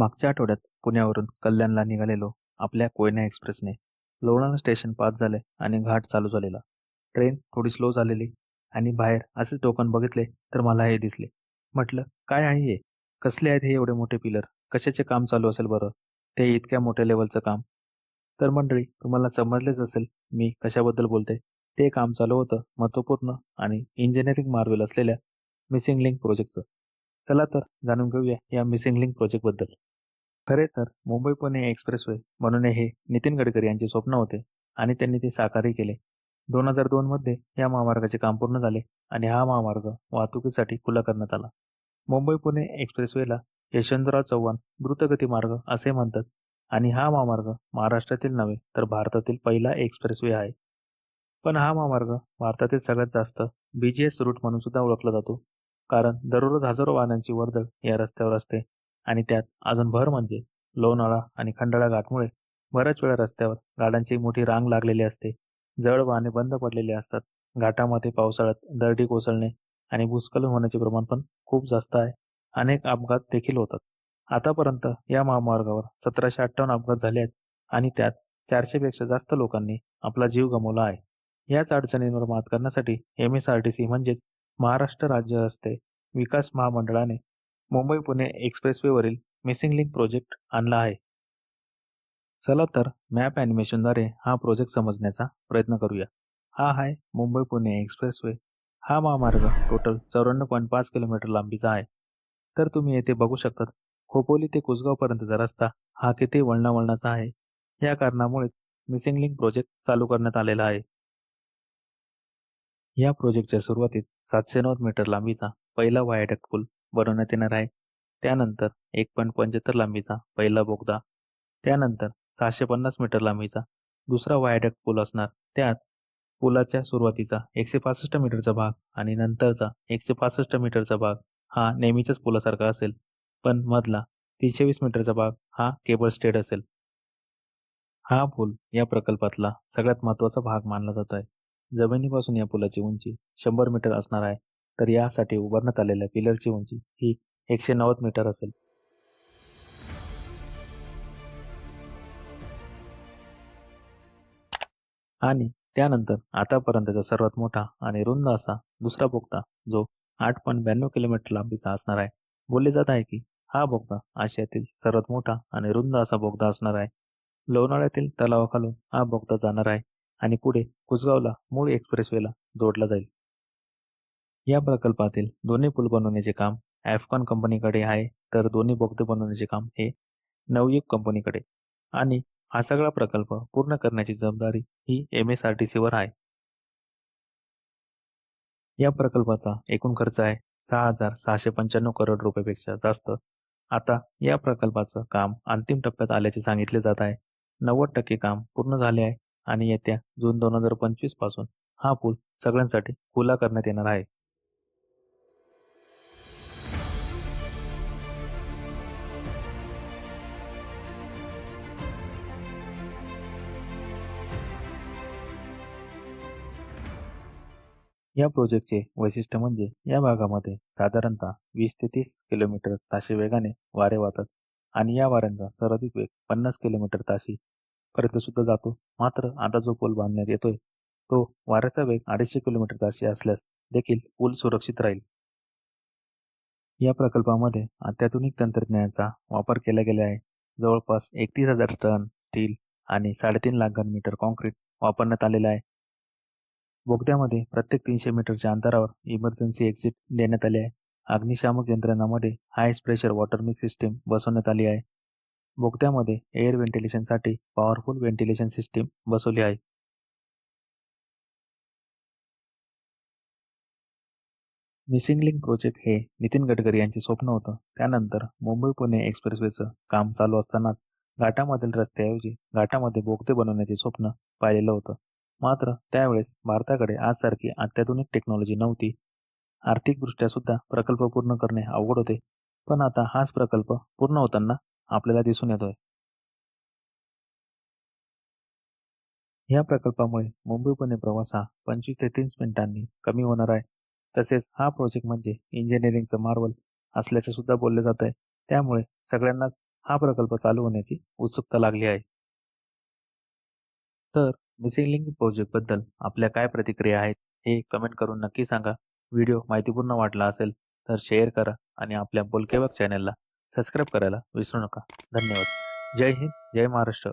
मागच्या आठवड्यात पुण्यावरून कल्याणला निघालेलो आपल्या कोयना एक्सप्रेसने लोणावळा स्टेशन पास झाले आणि घाट चालू झालेला. ट्रेन थोडी स्लो झालेली आणि बाहेर असेच टोकन बघितले तर मला हे दिसले. म्हटलं काय आहे हे? कसले आहेत हे एवढे मोठे पिलर? कशाचे काम चालू असेल बरं? ते इतक्या मोठ्या लेवलचं काम? तर मंडळी तुम्हाला समजलेच असेल मी कशाबद्दल बोलते. ते काम चालू होतं महत्त्वपूर्ण आणि इंजिनिअरिंग मार्वेल असलेल्या मिसिंग लिंक प्रोजेक्टचं चला तर जाणून घेऊया या मिसिंग लिंक प्रोजेक्टबद्दल खरे तर मुंबई पुणे एक्सप्रेसवे म्हणून हे नितीन गडकरी यांचे स्वप्न होते आणि त्यांनी ते साकारही केले. दोन हजार दोन मध्ये या महामार्गाचे काम पूर्ण झाले आणि हा महामार्ग वाहतुकीसाठी खुला करण्यात आला. मुंबई पुणे एक्सप्रेसवेला यशवंतराव चव्हाण द्रुतगती मार्ग असे म्हणतात आणि हा महामार्ग महाराष्ट्रातील नव्हे तर भारतातील पहिला एक्सप्रेसवे आहे. पण हा महामार्ग भारतातील सगळ्यात जास्त बीजीएस रूट म्हणून सुद्धा ओळखला जातो. कारण दररोज हजारो वाहनांची वर्दळ या रस्त्यावर असते. आणि त्यात अजून भर म्हणजे लोणाळा आणि खंडाळा घाटमुळे बऱ्याच वेळा रस्त्यावर गाड्यांची मोठी रांग लागलेली असते. जड वाहने बंद पडलेले असतात. घाटामध्ये पावसाळ्यात दरडी कोसळणे आणि भूस्खलन होण्याचे प्रमाण पण खूप जास्त आहे. अनेक अपघात देखील होतात. आतापर्यंत या महामार्गावर सतराशे अठ्ठावन्न अपघात झाले आहेत आणि त्यात चारशेपेक्षा जास्त लोकांनी आपला जीव गमावला आहे. याच अडचणींवर मात करण्यासाठी M S R T C म्हणजेच महाराष्ट्र राज्य रस्ते विकास महामंडळाने मुंबई पुणे एक्सप्रेसवेवरील मिसिंग लिंक प्रोजेक्ट आणला आहे. चला तर मॅप ॲनिमेशनद्वारे हा प्रोजेक्ट समजण्याचा प्रयत्न करूया. हा आहे मुंबई पुणे एक्सप्रेसवे. हा महामार्ग टोटल चौऱ्याण्णव पॉईंट पाच किलोमीटर लांबीचा आहे. तर तुम्ही येथे बघू शकतात खोपोली ते कुसगावपर्यंतचा रस्ता हा किती वळणावळणाचा आहे. या कारणामुळेच मिसिंग लिंक प्रोजेक्ट चालू करण्यात आलेला आहे. या प्रोजेक्टच्या सुरुवातीत सातशे नव्वद मीटर लांबीचा पहिला वायाडक्ट पूल बनवण्यात येणार आहे. त्यानंतर एक पॉईंट पंच्याहत्तर लांबीचा पहिला बोगदा. त्यानंतर सहाशे पन्नास मीटर लांबीचा दुसरा वायडक्ट पूल असणार. त्यात पुलाच्या सुरुवातीचा एकशे पासष्ट मीटरचा भाग आणि नंतरचा एकशे पासष्ट मीटरचा भाग हा नेहमीच्याच पुलासारखा असेल. पण मधला तीनशे वीस मीटरचा भाग हा केबल स्टेड असेल. हा पूल या प्रकल्पातला सगळ्यात महत्त्वाचा भाग मानला जातो आहे जमिनीपासून या पुलाची उंची शंभर मीटर असणार आहे. तर यासाठी उभारण्यात आलेल्या पिलरची उंची ही एकशे नव्वद मीटर असेल. आणि त्यानंतर आतापर्यंतचा सर्वात मोठा आणि रुंद असा दुसरा बोगदा जो आठ पॉईंट ब्याण्णव किलोमीटर लांबीचा असणार आहे. बोलले जात आहे की हा बोगदा आशियातील सर्वात मोठा आणि रुंद असा बोगदा असणार आहे. लोणावळ्यातील तलावाखालून हा बोगदा जाणार आहे आणि पुढे कुसगावला मूळ एक्सप्रेसवेला जोडला जाईल. या प्रकल्पातील दोन्ही पूल बनवण्याचे काम ॲफकॉन कंपनीकडे आहे तर दोन्ही बोगदे बनवण्याचे काम हे नवयुग कंपनीकडे. आणि हा सगळा प्रकल्प पूर्ण करण्याची जबाबदारी ही एम एस आर टी सीवर आहे. या प्रकल्पाचा एकूण खर्च आहे सहा हजार सहाशे पंच्याण्णव करोड रुपयापेक्षा जास्त. आता या प्रकल्पाचं काम अंतिम टप्प्यात आल्याचे सांगितले जात आहे. नव्वद टक्के काम पूर्ण झाले आहे आणि येत्या जून दोन हजार पंचवीसपासून हा पूल सगळ्यांसाठी खुला करण्यात येणार आहे. या प्रोजेक्टचे वैशिष्ट्य म्हणजे या भागामध्ये साधारणतः वीस ते तीस किलोमीटर ताशी वेगाने वारे वाहतात आणि या वाऱ्यांचा सर्वाधिक वेग पन्नास किलोमीटर ताशी पर्यंत सुद्धा जातो. मात्र आता जो पूल बांधण्यात येतोय तो वाऱ्याचा वेग अडीचशे किलोमीटर ताशी असल्यास देखील पूल सुरक्षित राहील. या प्रकल्पामध्ये अत्याधुनिक तंत्रज्ञानाचा वापर केला गेला आहे. जवळपास एकतीस हजार टन स्टील आणि साडेतीन लाख घन मीटर कॉन्क्रीट वापरण्यात आलेला आहे. बोगद्यामध्ये प्रत्येक तीनशे मीटरच्या अंतरावर इमर्जन्सी एक्झिट देण्यात आले आहे. अग्निशामक यंत्रणामध्ये highest pressure water mix system बसवण्यात आली आहे. बोगद्यामध्ये एअर व्हेंटिलेशनसाठी पॉवरफुल व्हेंटिलेशन सिस्टीम बसवली आहे. मिसिंग लिंक प्रोजेक्ट हे नितीन गडकरी यांचे स्वप्न होतं. त्यानंतर मुंबई पुणे एक्सप्रेसवेचं काम चालू असतानाच घाटामधील रस्त्याऐवजी घाटामध्ये बोगदे बनवण्याचे स्वप्न पाहिलेलं होतं. मात्र त्यावेळेस भारताकडे आजसारखी अत्याधुनिक टेक्नॉलॉजी नव्हती. आर्थिकदृष्ट्या सुद्धा प्रकल्प पूर्ण करणे अवघड होते. पण आता हाच प्रकल्प पूर्ण होताना आपल्याला दिसून येतोय. या प्रकल्पामुळे मुंबई पुणे प्रवास हा पंचवीस ते तीस मिनिटांनी कमी होणार आहे. तसेच हा प्रोजेक्ट म्हणजे इंजिनिअरिंगचं मार्वल असल्याचे सुद्धा बोलले जात आहे. त्यामुळे सगळ्यांनाच हा प्रकल्प चालू होण्याची उत्सुकता लागली आहे. तर मिसिंग लिंक प्रोजेक्टबद्दल आपल्या काय प्रतिक्रिया आहेत हे कमेंट करून नक्की सांगा. व्हिडिओ माहितीपूर्ण वाटला असेल तर शेअर करा आणि आपल्या बोलकेबाग चॅनलला सबस्क्राईब करायला विसरू नका. धन्यवाद. जय हिंद जय महाराष्ट्र.